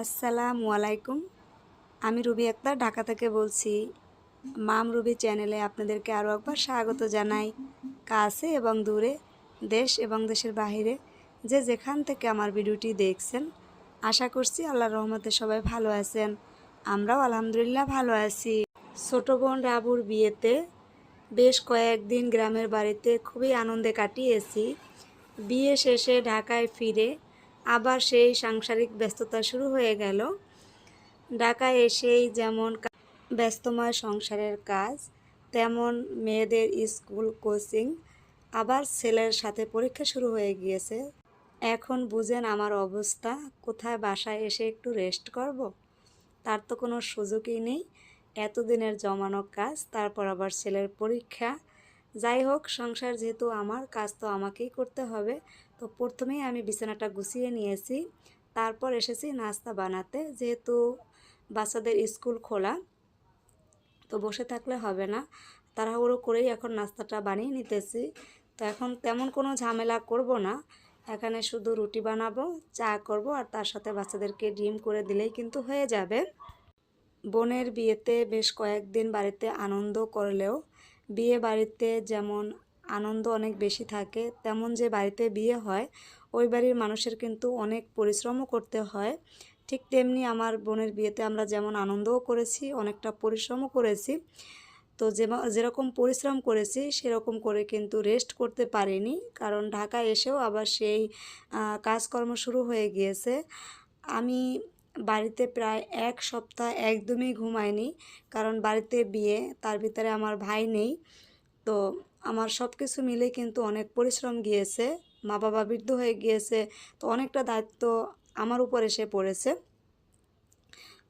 আসসালামু আলাইকুম। আমি রুবি আক্তার, ঢাকা থেকে বলছি। মাম রুবি চ্যানেলে আপনাদেরকে আরও একবার স্বাগত জানাই। কাছে এবং দূরে, দেশ এবং দেশের বাহিরে যে যেখান থেকে আমার ভিডিওটি দেখছেন, আশা করছি আল্লাহর রহমতে সবাই ভালো আছেন। আমরাও আলহামদুলিল্লাহ ভালো আছি। ছোট বোন রাবুর বিয়েতে বেশ কয়েকদিন গ্রামের বাড়িতে খুবই আনন্দে কাটিয়েছি। বিয়ে শেষে ঢাকায় ফিরে আবার সেই সাংসারিক ব্যস্ততা শুরু হয়ে গেল। ঢাকায় এসেই যেমন ব্যস্তময় সংসারের কাজ, তেমন মেয়েদের স্কুল কোচিং, আবার ছেলের সাথে পরীক্ষা শুরু হয়ে গিয়েছে। এখন বুঝেন আমার অবস্থা, কোথায় বাসায় এসে একটু রেস্ট করব? তার তো কোনো সুযোগই নেই। এতদিনের জমানো কাজ, তারপর আবার ছেলের পরীক্ষা। যাই হোক, সংসার যেহেতু আমার, কাজ তো আমাকেই করতে হবে। তো প্রথমেই আমি বিছানাটা গুছিয়ে নিয়েছি। তারপর এসেছি নাস্তা বানাতে। যেহেতু বাচ্চাদের স্কুল খোলা, তো বসে থাকলে হবে না। তাড়াহুড়ো করেই এখন নাস্তাটা বানিয়ে নিতেছি। তো এখন তেমন কোনো ঝামেলা করব না। এখানে শুধু রুটি বানাবো, চা করব আর তার সাথে বাচ্চাদেরকে ডিম করে দিলেই কিন্তু হয়ে যাবে। বোনের বিয়েতে বেশ কয়েকদিন বাড়িতে আনন্দ করলেও, বিয়ে বাড়িতে যেমন আনন্দ অনেক বেশি থাকে। তেমন যে বাড়িতে বিয়ে হয়, ওই বাড়ির মানুষের কিন্তু অনেক পরিশ্রমও করতে হয়। ঠিক তেমনি আমার বোনের বিয়েতে আমরা যেমন আনন্দও করেছি, অনেকটা পরিশ্রমও করেছি। তো যেরকম পরিশ্রম করেছি, সেরকম করে কিন্তু রেস্ট করতে পারিনি। কারণ ঢাকা এসেও আবার সেই কাজকর্ম শুরু হয়ে গিয়েছে। আমি বাড়িতে প্রায় এক সপ্তাহ একদমই ঘুমাইনি। কারণ বাড়িতে বিয়ে, তার ভিতরে আমার ভাই নেই। তো আমার সব কিছু মিলে কিন্তু অনেক পরিশ্রম গিয়েছে, মা বাবা বৃদ্ধ হয়ে গিয়েছে, তো অনেকটা দায়িত্ব আমার উপর এসে পড়েছে।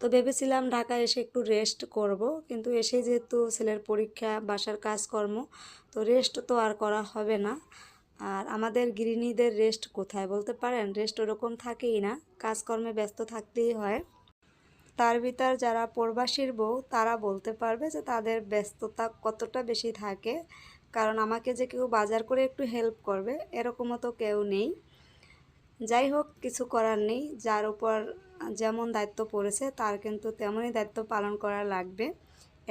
তো ভেবেছিলাম ঢাকায় এসে একটু রেস্ট করব, কিন্তু এসে যেহেতু ছেলের পরীক্ষা, বাসার কাজকর্ম, তো রেস্ট তো আর করা হবে না। আর আমাদের গৃহিণীদের রেস্ট কোথায় বলতে পারেন? রেস্ট ওরকম থাকেই না, কাজকর্মে ব্যস্ত থাকতেই হয়। তার ভিতর যারা প্রবাসীর বউ, তারা বলতে পারবে যে তাদের ব্যস্ততা কতটা বেশি থাকে। কারণ আমাকে যে কেউ বাজার করে একটু হেল্প করবে, এরকমও তো কেউ নেই। যাই হোক, কিছু করার নেই। যার উপর যেমন দায়িত্ব পড়েছে, তার কিন্তু তেমনই দায়িত্ব পালন করা লাগবে।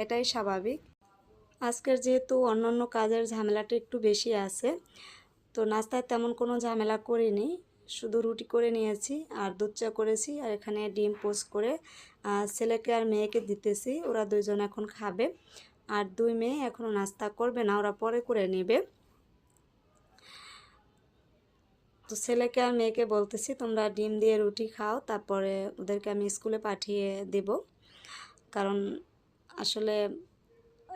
এটাই স্বাভাবিক। আজকের যেহেতু অন্যান্য কাজের ঝামেলাটা একটু বেশি আছে, তো নাস্তায় তেমন কোনো ঝামেলা করিনি। শুধু রুটি করে নিয়েছি, আর দুধ চা করেছি, আর এখানে ডিম পোস্ট করে ছেলেকে আর মেয়েকে দিতেছি। ওরা দুজন এখন খাবে। আর দুই মেয়ে এখনও নাস্তা করবে না, ওরা পরে করে নেবে। তো ছেলেকে আর মেয়েকে বলতেছি, তোমরা ডিম দিয়ে রুটি খাও, তারপরে ওদেরকে আমি স্কুলে পাঠিয়ে দেব। কারণ আসলে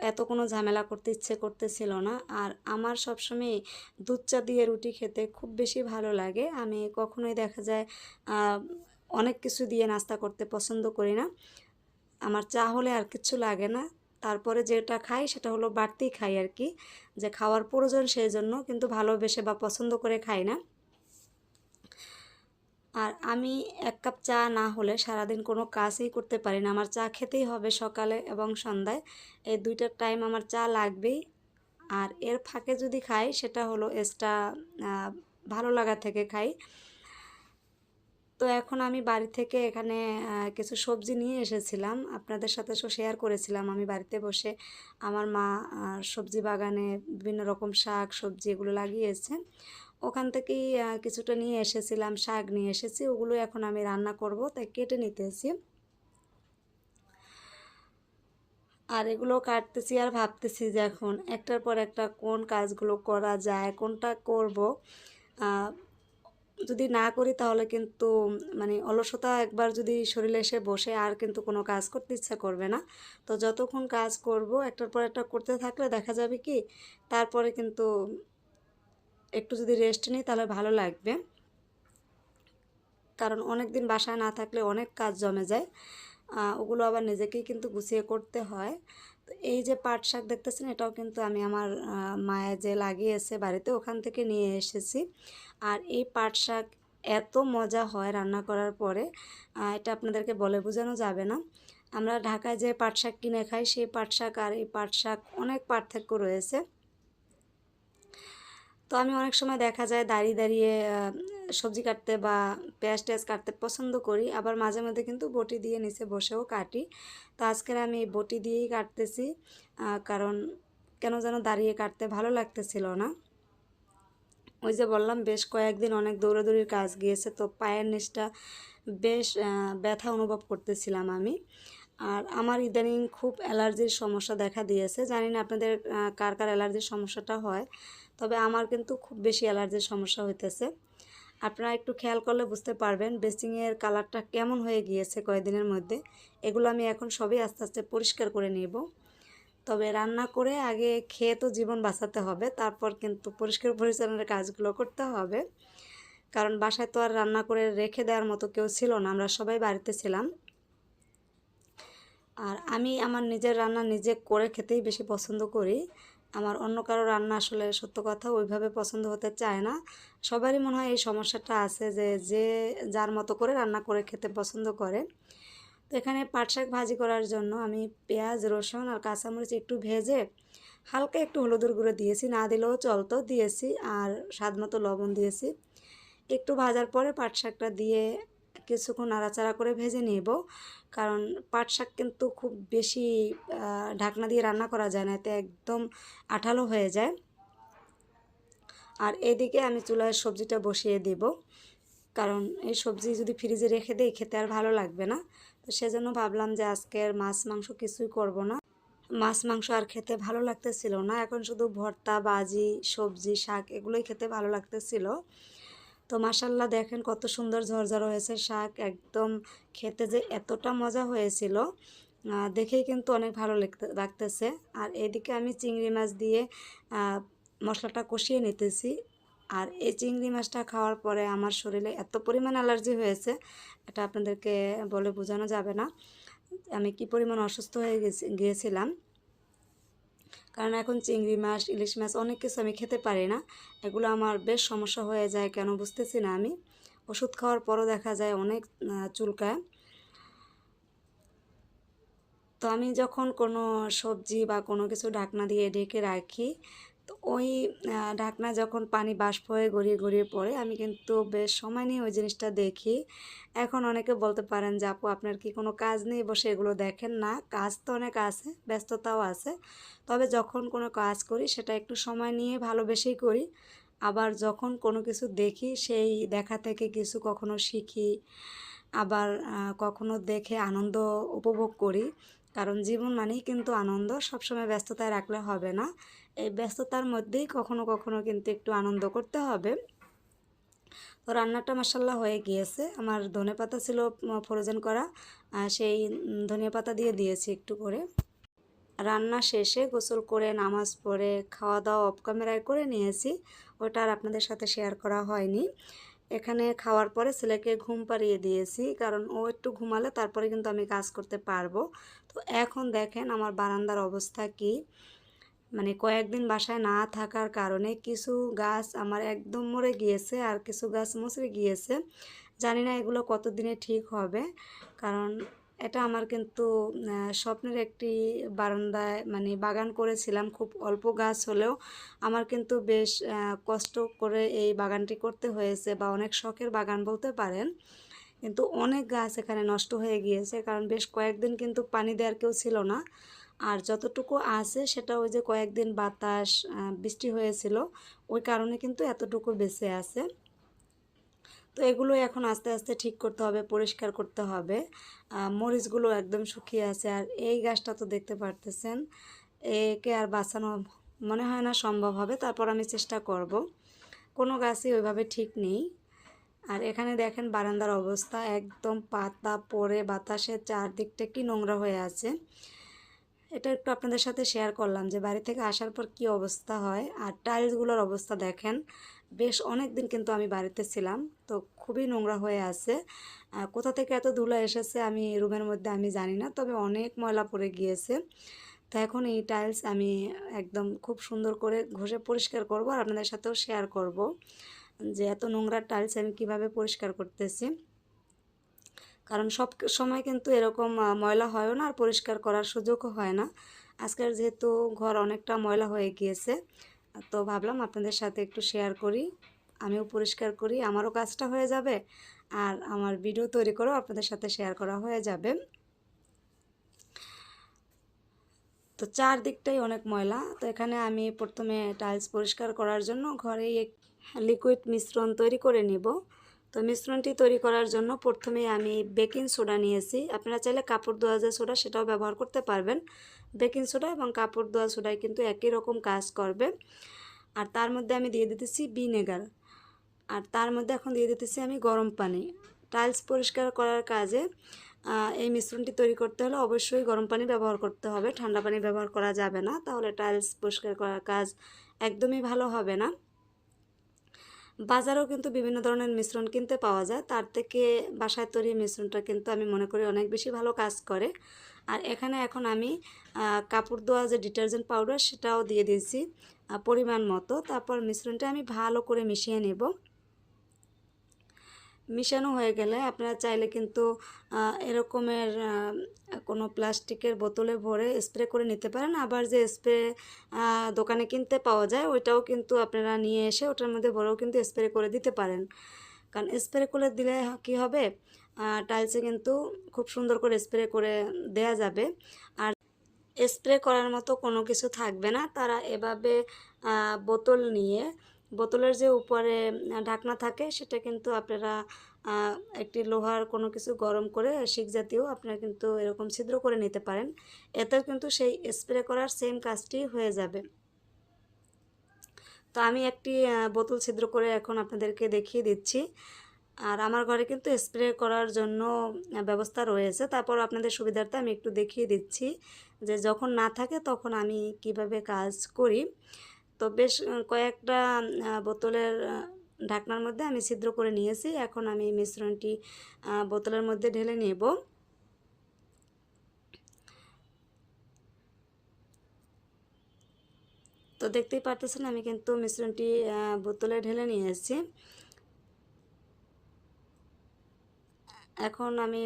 এত কোনো ঝামেলা করতে ইচ্ছে করতেছিল না। আর আমার সবসময় দুধ চা দিয়ে রুটি খেতে খুব বেশি ভালো লাগে। আমি কখনোই দেখা যায় অনেক কিছু দিয়ে নাস্তা করতে পছন্দ করি না। আমার চা হলে আর কিছু লাগে না। তারপরে যেটা খাই সেটা হলো বাড়তি খাই আর কি যে খাওয়ার প্রয়োজন সেই জন্য কিন্তু ভালোবেসে বা পছন্দ করে খাই না। আর আমি এক কাপ চা না হলে সারাদিন কোনো কাজই করতে পারি না। আমার চা খেতেই হবে সকালে এবং সন্ধ্যায়। এই দুইটার টাইম আমার চা লাগবেই। আর এর ফাঁকে যদি খাই সেটা হলো এক্সট্রা ভালো লাগা থেকে খাই। তো এখন আমি বাড়ি থেকে এখানে কিছু সবজি নিয়ে এসেছিলাম। আপনাদের সাথে শেয়ার করেছিলাম আমি বাড়িতে বসে। আমার মা সবজি বাগানে বিভিন্ন রকম শাক, সবজি এগুলো লাগিয়েছে। ওখান থেকেই কিছুটা নিয়ে এসেছিলাম, শাক নিয়ে এসেছি। ওগুলো এখন আমি রান্না করব, তাই কেটে নিতেছি। আর এগুলো কাটতেছি আর ভাবতেছি যে এখন একটার পর একটা কোন কাজগুলো করা যায়, কোনটা করব। যদি না করি তাহলে কিন্তু মানে অলসতা একবার যদি শরীরে এসে বসে আর কিন্তু কোনো কাজ করতে ইচ্ছা করবে না। তো যতক্ষণ কাজ করব, একটার পর একটা করতে থাকলে দেখা যাবে কি, তারপরে কিন্তু একটু যদি রেস্ট নিই তাহলে ভালো লাগবে। কারণ অনেক দিন বাসায় না থাকলে অনেক কাজ জমে যায়। ওগুলো আবার নিজেকেই কিন্তু গুছিয়ে করতে হয়। তো এই যে পাট শাক দেখতেছেন, এটাও কিন্তু আমি আমার মায়ে যে লাগিয়েছে বাড়িতে, ওখান থেকে নিয়ে এসেছি। আর এই পাট শাক এত মজা হয় রান্না করার পরে এটা আপনাদেরকে বলে বোঝানো যাবে না। আমরা ঢাকায় যে পাট শাক কিনে খাই, সেই পাট শাক আর এই পাট শাক অনেক পার্থক্য রয়েছে। তো আমি অনেক সময় দেখা যায় দাঁড়িয়ে দাঁড়িয়ে সবজি কাটতে বা পেঁয়াজ টেয়াজ কাটতে পছন্দ করি, আবার মাঝে মধ্যে কিন্তু বটি দিয়ে নিচে বসেও কাটি। তো আজকের আমি বটি দিয়েই কাটতেছি কারণ কেন যেন দাঁড়িয়ে কাটতে ভালো লাগতেছিল না। ওই যে বললাম, বেশ কয়েকদিন অনেক দৌড়াদৌড়ির কাজ গিয়েছে, তো পায়ের নিচটা বেশ ব্যথা অনুভব করতেছিলাম আমি। আর আমার ইদানিং খুব অ্যালার্জির সমস্যা দেখা দিয়েছে। জানি না আপনাদের কার কার অ্যালার্জির সমস্যাটা হয়, তবে আমার কিন্তু খুব বেশি অ্যালার্জির সমস্যা হইতেছে। আপনারা একটু খেয়াল করলে বুঝতে পারবেন বেসিংয়ের কালারটা কেমন হয়ে গিয়েছে কয়েকদিনের মধ্যে। এগুলো আমি এখন সবই আস্তে আস্তে পরিষ্কার করে নেব। তবে রান্না করে আগে খেয়ে তো জীবন বাঁচাতে হবে, তারপর কিন্তু পরিষ্কার পরিচ্ছন্নের কাজগুলো করতে হবে। কারণ বাসায় তো আর রান্না করে রেখে দেওয়ার মতো কেউ ছিল না, আমরা সবাই বাড়িতে ছিলাম। আর আমি আমার নিজের রান্না নিজে করে খেতেই বেশি পছন্দ করি। আমার অন্য কারও রান্না আসলে সত্য কথা ওইভাবে পছন্দ হতে চায় না। সবারই মনে হয় এই সমস্যাটা আছে যে যে যার মতো করে রান্না করে খেতে পছন্দ করে। তো এখানে পাট শাক ভাজি করার জন্য আমি পেঁয়াজ, রসুন আর কাঁচামরিচ একটু ভেজে হালকা একটু হলুদের গুঁড়ো দিয়েছি। না দিলেও চলতো দিয়েছি আর স্বাদ মতো লবণ দিয়েছি। একটু ভাজার পরে পাট শাকটা দিয়ে কিছুক্ষণ নাড়াচাড়া করে ভেজে নেব। কারণ পাট শাক কিন্তু খুব বেশি ঢাকনা দিয়ে রান্না করা যায় না, এতে একদম আঠালো হয়ে যায়। আর এদিকে আমি চুলায় সবজিটা বসিয়ে দেব। কারণ এই সবজি যদি ফ্রিজে রেখে দেই, খেতে আর ভালো লাগবে না। তো সেজন্য ভাবলাম যে আজকের মাছ মাংস কিছুই করব না। মাছ মাংস আর খেতে ভালো লাগতেছিল না। এখন শুধু ভর্তা বাজি সবজি, শাক এগুলোই খেতে ভালো লাগতেছিল। তো মাসাল্লাহ দেখেন কত সুন্দর ঝরঝর হয়েছে শাক একদম খেতে যে এতটা মজা হয়েছিল। দেখেই কিন্তু অনেক ভালো লাগতে লাগতেছে। আর এদিকে আমি চিংড়ি মাছ দিয়ে মশলাটা কষিয়ে নিতেছি। আর এই চিংড়ি মাছটা খাওয়ার পরে আমার শরীরে এত পরিমাণ অ্যালার্জি হয়েছে, এটা আপনাদেরকে বলে বোঝানো যাবে না। আমি কি পরিমাণ অসুস্থ হয়ে গেছি, গিয়েছিলাম। কারণ এখন চিংড়ি মাছ, ইলিশ মাছ অনেক কিছু আমি খেতে পারি না। এগুলো আমার বেশ সমস্যা হয়ে যায় কেন বুঝতেছি না আমি। ওষুধ খাওয়ার পরও দেখা যায় অনেক চুলকায়। তো আমি যখন কোনো সবজি বা কোনো কিছু ঢাকনা দিয়ে ঢেকে রাখি তো ওই ঢাকনা যখন পানি বাষ্প হয়ে গড়িয়ে গড়িয়ে পড়ে, আমি কিন্তু বেশ সময় নিয়ে ওই জিনিসটা দেখি। এখন অনেকে বলতে পারেন যে, আপু, আপনার কি কোনো কাজ নেই? বসে এগুলো দেখেন না। কাজ তো অনেক আছে, ব্যস্ততাও আছে। তবে যখন কোনো কাজ করি, সেটা একটু সময় নিয়ে ভালোবেসেই করি। আবার যখন কোনো কিছু দেখি, সেই দেখা থেকে কিছু কখনো শিখি, আবার কখনো দেখে আনন্দ উপভোগ করি। কারণ জীবন মানেই কিন্তু আনন্দ, সবসময় ব্যস্ততায় রাখলে হবে না। ব্যস্ততার মধ্যেই কখনো কখনো কিন্তু একটু আনন্দ করতে হবে। তো রান্নাটা মাসাল্লাহ হয়ে গিয়েছে। আমার ধনে পাতা ছিল ফ্রোজেন করা সেই ধনিয়া পাতা দিয়ে দিয়েছি একটু করে। রান্না শেষে গোসল করে, নামাজ পড়ে খাওয়া দাওয়া অফ ক্যামেরায় করে নিয়েছি। ওটা আর আপনাদের সাথে শেয়ার করা হয়নি। এখানে খাওয়ার পরে ছেলেকে ঘুম পাড়িয়ে দিয়েছি, কারণ ও একটু ঘুমালে তারপরে কিন্তু আমি কাজ করতে পারব। তো এখন দেখেন আমার বারান্দার অবস্থা কি। মানে কয়েকদিন বাসায় না থাকার কারণে কিছু গাছ আমার একদম মরে গিয়েছে আর কিছু গাছ মুচড়ে গিয়েছে। জানি না এগুলো কতদিনে ঠিক হবে। কারণ এটা আমার কিন্তু স্বপ্নের একটি বারান্দায় মানে বাগান করেছিলাম, খুব অল্প গাছ হলেও। আমার কিন্তু বেশ কষ্ট করে এই বাগানটি করতে হয়েছে বা অনেক শখের বাগান বলতে পারেন। কিন্তু অনেক গাছ এখানে নষ্ট হয়ে গিয়েছে, কারণ বেশ কয়েকদিন কিন্তু পানি দেওয়ার কেউ ছিল না। আর যতটুকু আছে সেটা ওই যে কয়েকদিন বাতাস বৃষ্টি হয়েছিল, ওই কারণে কিন্তু এতটুকু বেঁচে আছে। তো এগুলো এখন আস্তে আস্তে ঠিক করতে হবে, পরিষ্কার করতে হবে। মরিচগুলো একদম শুকিয়ে আছে আর এই গাছটা তো দেখতে পারতেছেন, একে আর বাঁচানো মনে হয় না সম্ভব হবে, তারপর আমি চেষ্টা করব। কোনো গাছই ওইভাবে ঠিক নেই। আর এখানে দেখেন বারান্দার অবস্থা, একদম পাতা পড়ে বাতাসে চারদিকটা কি নোংরা হয়ে আছে। এটা একটু আপনাদের সাথে শেয়ার করলাম যে বাড়ি থেকে আসার পর কি অবস্থা হয় আর টাইলসগুলোর অবস্থা দেখেন। বেশ অনেক দিন কিন্তু আমি বাড়িতে ছিলাম, তো খুবই নোংরা হয়ে আছে। কোথা থেকে এত ধুলা এসেছে আমি রুমের মধ্যে আমি জানি না, তবে অনেক ময়লা পড়ে গিয়েছে। তো এখন এই টাইলস আমি একদম খুব সুন্দর করে ঘষে পরিষ্কার করব আর আপনাদের সাথেও শেয়ার করব যে এত নোংরা টাইলস আমি কীভাবে পরিষ্কার করতেছি। কারণ সব সময় কিন্তু এরকম ময়লা হয়ও না আর পরিষ্কার করার সুযোগও হয় না। আজকের যেহেতু ঘর অনেকটা ময়লা হয়ে গিয়েছে তো ভাবলাম আপনাদের সাথে একটু শেয়ার করি। আমিও পরিষ্কার করি, আমারও কাজটা হয়ে যাবে আর আমার ভিডিও তৈরি করেও আপনাদের সাথে শেয়ার করা হয়ে যাবে। তো চারদিকটাই অনেক ময়লা, তো এখানে আমি প্রথমে টাইলস পরিষ্কার করার জন্য ঘরেই এক লিকুইড মিশ্রণ তৈরি করে নিব। তো মিশ্রণটি তৈরি করার জন্য প্রথমে আমি বেকিং সোডা নিয়েছি। আপনারা চাইলে কাপড় ধোয়া যে সোডা সেটাও ব্যবহার করতে পারবেন। বেকিং সোডা এবং কাপড় ধোয়া সোডায় কিন্তু একই রকম কাজ করবে। আর তার মধ্যে আমি দিয়ে দিতেছি ভিনেগার। আর তার মধ্যে এখন দিয়ে দিতেছি আমি গরম পানি। টাইলস পরিষ্কার করার কাজে এই মিশ্রণটি তৈরি করতে হলে অবশ্যই গরম পানি ব্যবহার করতে হবে। ঠান্ডা পানি ব্যবহার করা যাবে না। তাহলে টাইলস পরিষ্কার করার কাজ একদমই ভালো হবে না। বাজারেও কিন্তু বিভিন্ন ধরনের মিশ্রণ কিনতে পাওয়া যায়। তার থেকে বাসায় তৈরি মিশ্রণটা কিন্তু আমি মনে করি অনেক বেশি ভালো কাজ করে। আর এখানে এখন আমি কাপড় ধোয়া যে ডিটারজেন্ট পাউডার সেটাও দিয়ে দিয়েছি পরিমাণ মতো। তারপর মিশ্রণটা আমি ভালো করে মিশিয়ে নেব। মিশানো হয়ে গেলে আপনারা চাইলে কিন্তু এরকমের কোনো প্লাস্টিকের বোতলে ভরে স্প্রে করে নিতে পারেন। আবার যে স্প্রে দোকানে কিনতে পাওয়া যায়, ওইটাও কিন্তু আপনারা নিয়ে এসে ওটার মধ্যে ভরেও কিন্তু স্প্রে করে দিতে পারেন। কারণ স্প্রে করে দিলে কি হবে? টাইলসে কিন্তু খুব সুন্দর করে স্প্রে করে দেয়া যাবে। আর স্প্রে করার মতো কোনো কিছু থাকবে না। তারা এভাবে বোতল নিয়ে বোতলের যে উপরে ঢাকনা থাকে, সেটা কিন্তু আপনারা একটি লোহার কোনো কিছু গরম করে শিক জাতীয় আপনারা কিন্তু এরকম ছিদ্র করে নিতে পারেন। এতেও কিন্তু সেই স্প্রে করার সেম কাজটি হয়ে যাবে। তো আমি একটি বোতল ছিদ্র করে এখন আপনাদেরকে দেখিয়ে দিচ্ছি। আর আমার ঘরে কিন্তু স্প্রে করার জন্য ব্যবস্থা রয়েছে। তারপর আপনাদের সুবিধার্থে আমি একটু দেখিয়ে দিচ্ছি যে যখন না থাকে তখন আমি কীভাবে কাজ করি। তো বেশ কয়েকটা বোতলের ঢাকনার মধ্যে আমি ছিদ্র করে নিয়েছি। এখন আমি মিশ্রণটি বোতলের মধ্যে ঢেলে নেব। তো দেখতেই পারতেছেন, আমি কিন্তু মিশ্রণটি বোতলে ঢেলে নিয়ে এসেছি এখন আমি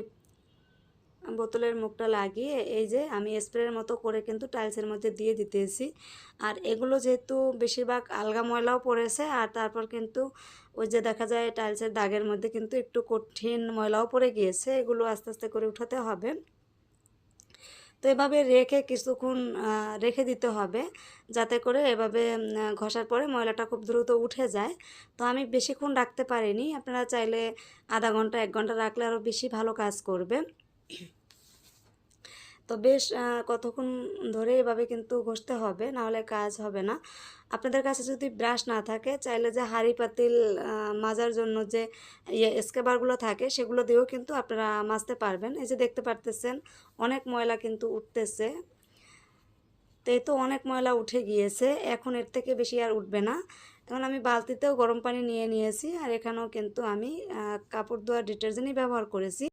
বোতলের মুখটা লাগিয়ে এই যে আমি স্প্রের মতো করে কিন্তু টাইলসের মধ্যে দিয়ে দিতেছি। আর এগুলো যেহেতু বেশিরভাগ আলগা ময়লাও পড়েছে, আর তারপর কিন্তু ওই যে দেখা যায় টাইলসের দাগের মধ্যে কিন্তু একটু কঠিন ময়লাও পড়ে গিয়েছে, এগুলো আস্তে আস্তে করে উঠাতে হবে। তো এভাবে রেখে কিছুক্ষণ রেখে দিতে হবে, যাতে করে এভাবে ঘষার পরে ময়লাটা খুব দ্রুত উঠে যায়। তো আমি বেশিক্ষণ রাখতে পারিনি, আপনারা চাইলে আধা ঘণ্টা, এক ঘণ্টা রাখলে আরও বেশি ভালো কাজ করবে। তো বেশ কতক্ষণ ধরে এভাবে কিন্তু ঘষতে হবে, নাহলে কাজ হবে না। আপনাদের কাছে যদি ব্রাশ না থাকে, চাইলে যে হাঁড়ি পাতিল মাজার জন্য যে ইয়ে স্কেবারগুলো থাকে, সেগুলো দিয়েও কিন্তু আপনারা মাজতে পারবেন। এই যে দেখতে পারতেছেন, অনেক ময়লা কিন্তু উঠতেছে। তো এই তো অনেক ময়লা উঠে গিয়েছে, এখন এর থেকে বেশি আর উঠবে না। এখন আমি বালতিতেও গরম পানি নিয়ে নিয়েছি, আর এখানেও কিন্তু আমি কাপড় ধোয়ার ডিটারজেন্টই ব্যবহার করেছি।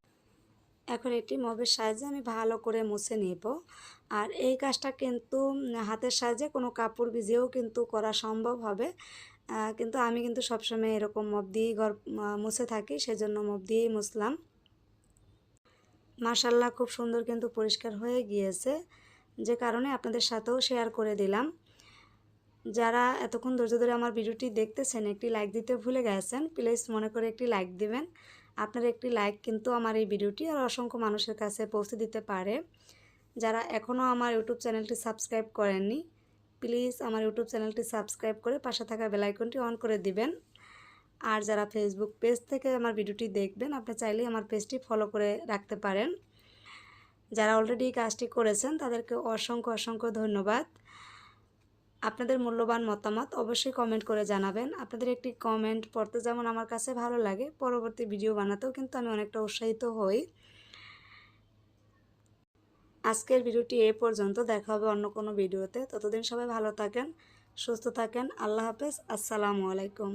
এখন এটি মবের সাহায্যে আমি ভালো করে মুছে নেব। আর এই কাজটা কিন্তু হাতের সাহায্যে কোনো কাপড় ভিজিয়েও কিন্তু করা সম্ভব হবে। কিন্তু আমি কিন্তু সবসময় এরকম মব দিয়েই ঘর মুছে থাকি, সেজন্য মব দিয়েই মুছলাম। মার্শাল্লাহ খুব সুন্দর কিন্তু পরিষ্কার হয়ে গিয়েছে। যে কারণে আপনাদের সাথেও শেয়ার করে দিলাম। যারা এতক্ষণ ধৈর্য ধরে আমার ভিডিওটি দেখতেছেন, একটি লাইক দিতে ভুলে গেছেন প্লিজ মনে করে একটি লাইক দিবেন। আপনার একটি লাইক কিন্তু আমার এই ভিডিওটি আর অসংখ্য মানুষের কাছে পৌঁছে দিতে পারে। যারা এখনও আমার ইউটিউব চ্যানেলটি সাবস্ক্রাইব করেননি প্লিজ আমার ইউটিউব চ্যানেলটি সাবস্ক্রাইব করে পাশে থাকা বেলাইকনটি অন করে দিবেন। আর যারা ফেসবুক পেজ থেকে আমার ভিডিওটি দেখবেন, আপনি চাইলেই আমার পেজটি ফলো করে রাখতে পারেন। যারা অলরেডি কাজটি করেছেন, তাদেরকে অসংখ্য অসংখ্য ধন্যবাদ। আপনাদের মূল্যবান মতামত অবশ্যই কমেন্ট করে জানাবেন। আপনাদের একটি কমেন্ট পড়তে যেমন আমার কাছে ভালো লাগে, পরবর্তী ভিডিও বানাতেও কিন্তু আমি অনেকটা উৎসাহিত হই। আজকের ভিডিওটি এ পর্যন্ত, দেখা হবে অন্য কোনো ভিডিওতে ততদিন সবাই ভালো থাকেন, সুস্থ থাকেন, আল্লাহ হাফেজ, আসসালামু আলাইকুম।